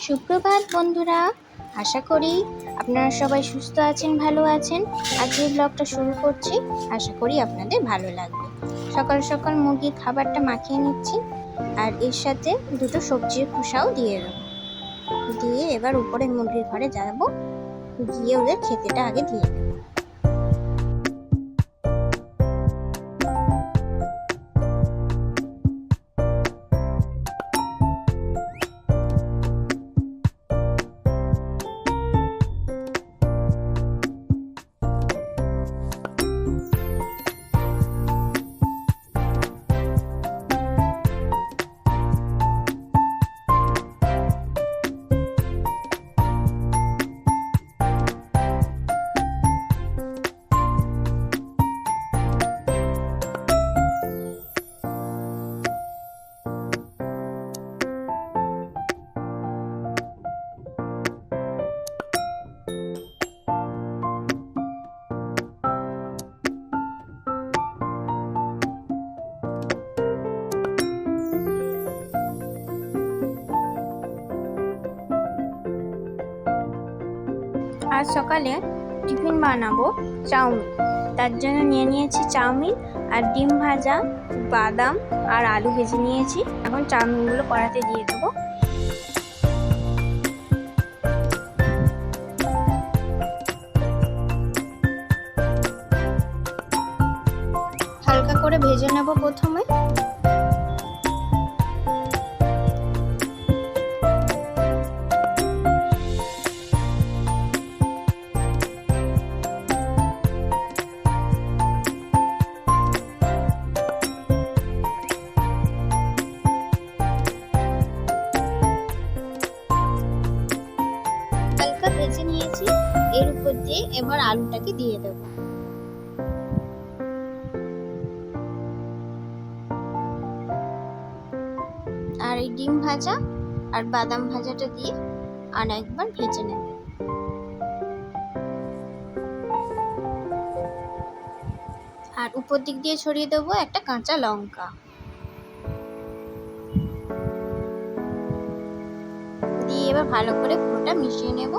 সুপ্রভাত বন্ধুরা। আশা করি আপনারা সবাই সুস্থ আছেন, ভালো আছেন। আজকে ব্লগটা শুরু করছি। আশা করি আপনাদের ভালো লাগবে। সকাল সকাল মুরগির খাবারটা মাখিয়ে নিচ্ছি আর এর সাথে দুটো সবজির খোসাও দিয়ে দেবো। দিয়ে এবার উপরে মুরগির ঘরে যাব। গিয়ে ওদের খেতেটা আগে দিয়ে দেবো। আজ সকালে টিফিন বানাবো, চাউমিন। তার জন্য নিয়ে নিয়েছি চাউমিন আর ডিম ভাজা, বাদাম আর আলু ভেজে নিয়েছি। এখন চাউমিনগুলো কড়াতে দিয়ে দেবো। হালকা করে ভেজে নেব প্রথমে। এবার আলুটাকে দিয়ে দেবো। আর এই ডিম ভাজা আর বাদাম ভাজাটা দিয়ে আর একবার ভেজে নেব। আর উপর দিক দিয়ে ছড়িয়ে দেবো একটা কাঁচা লঙ্কা। দিয়ে এবার ভালো করে পুরোটা মিশিয়ে নেব।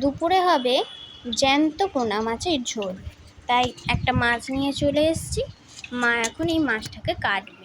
দুপুরে হবে জ্যান্ত পোনা মাছের ঝোল। তাই একটা মাছ নিয়ে চলে এসেছি। মা এখন এই মাছটাকে কাটবে।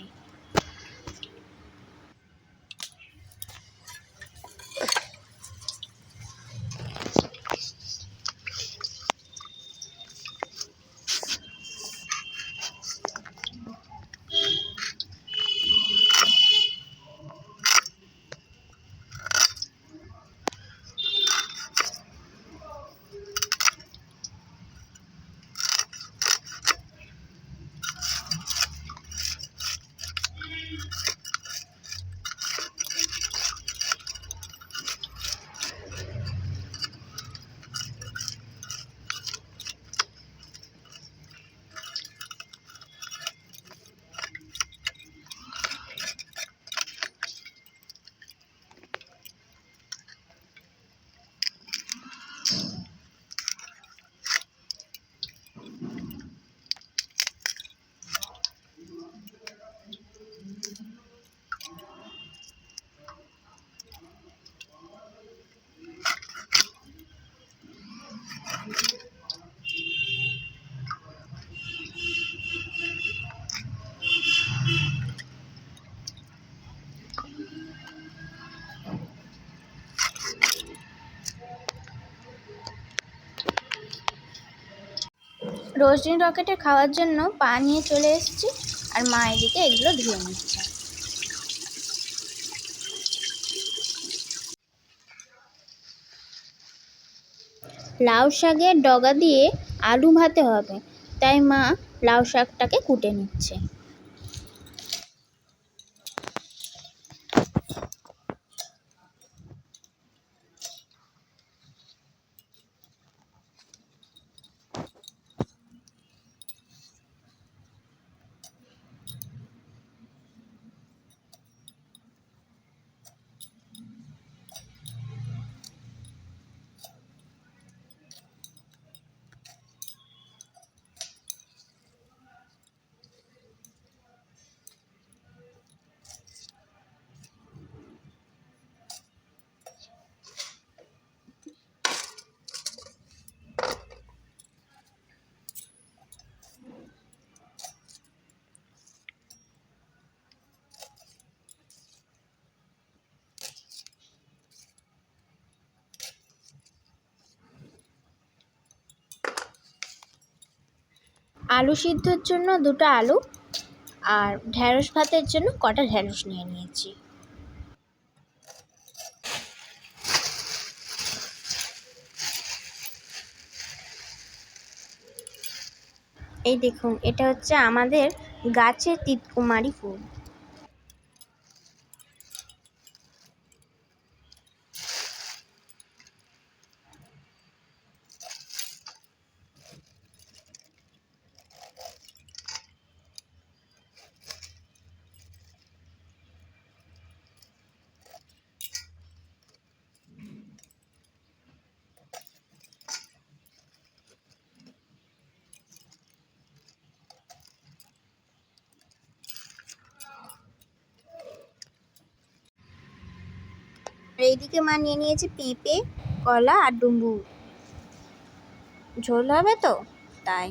রোজদিন রকেটে খাওয়ার জন্য পা নিয়ে চলে এসেছি আর মা এদিকে এগুলো ধুয়ে নিচ্ছে। লাউ শাকের ডগা দিয়ে আলু ভাতে হবে, তাই মা লাউ শাকটাকে কুটে নিচ্ছে। আলু সিদ্ধর জন্য দুটো আলু আর ঢ্যাঁড়স ভাতের জন্য কটা ঢ্যাঁড়স নিয়ে নিয়েছি। এই দেখুন, এটা হচ্ছে আমাদের গাছের তিতকুমারি ফুল। আর এইদিকে মা নিয়ে নিয়েছে পেঁপে, কলা আর ডুম্বুর ঝোল হবে তো? তাই।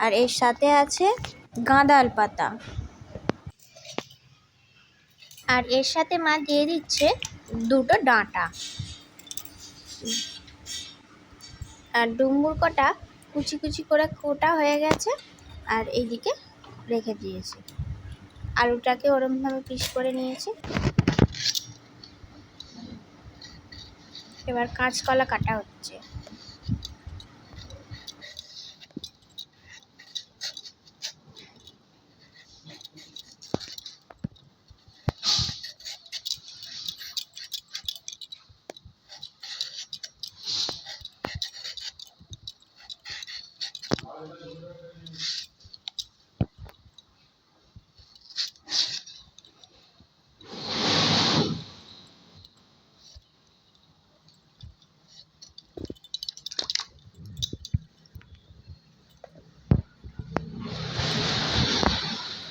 আর এর সাথে আছে গাঁদাল পাতা। আর এর সাথে মা দিয়ে দিচ্ছে দুটো ডাঁটা। আর ডুম্বুর কটা কুচি কুচি করে কোটা হয়ে গেছে আর এইদিকে রেখে দিয়েছি। আলুটাকে ওরমভাবে পিস করে নিয়েছি। এবার কাঁচকলা কাটা হচ্ছে।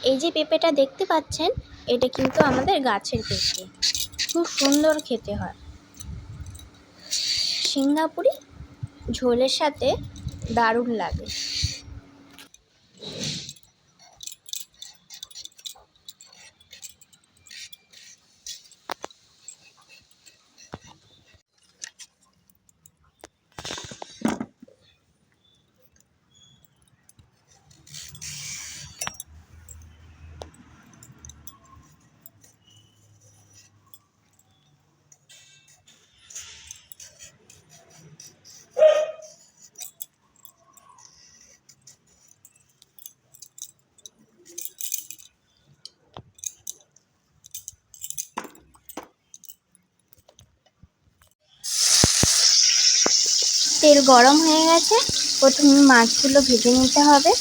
এই যে পেঁপেটা দেখতে পাচ্ছেন, এটা কিন্তু আমাদের গাছের পেঁপে। খুব সুন্দর খেতে হয়। সিঙ্গাপুরি ঝোলের সাথে দারুণ লাগে। তেল গরম হয়ে গেছে। প্রথমে মাছগুলো ভেজে নিতে হবে।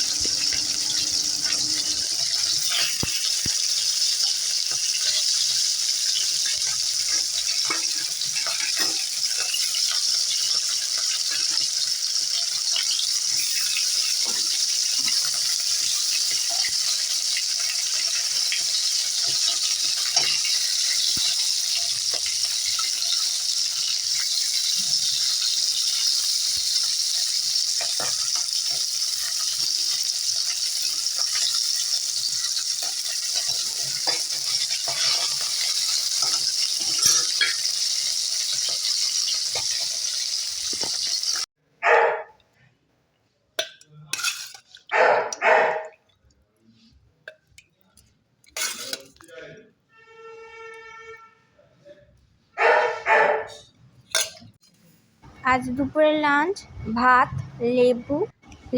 আজ দুপুরের লাঞ্চ ভাত লেবু,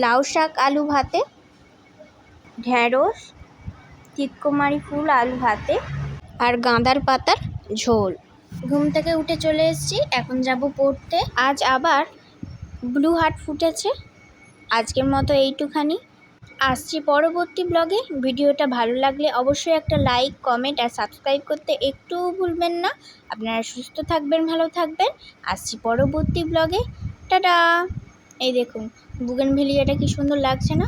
লাউ শাক, আলু ভাতে ঢ্যাঁড়স তিতকুমারী ফুল, আলু ভাতে আর গাঁদার পাতার ঝোল। ঘুম থেকে উঠে চলে এসেছি, এখন যাব পড়তে। আজ আবার ব্লু হার্ট ফুটেছে। আজকের মতো এইটুখানি। আসছি পরবর্তী ব্লগে। ভিডিওটা ভালো লাগলে অবশ্যই একটা লাইক, কমেন্ট আর সাবস্ক্রাইব করতে একটুও ভুলবেন না। আপনারা সুস্থ থাকবেন, ভালো থাকবেন। আসছি পরবর্তী ব্লগে। টাটা! এই দেখুন বুগেন ভেলিয়াটা কি সুন্দর লাগছে না?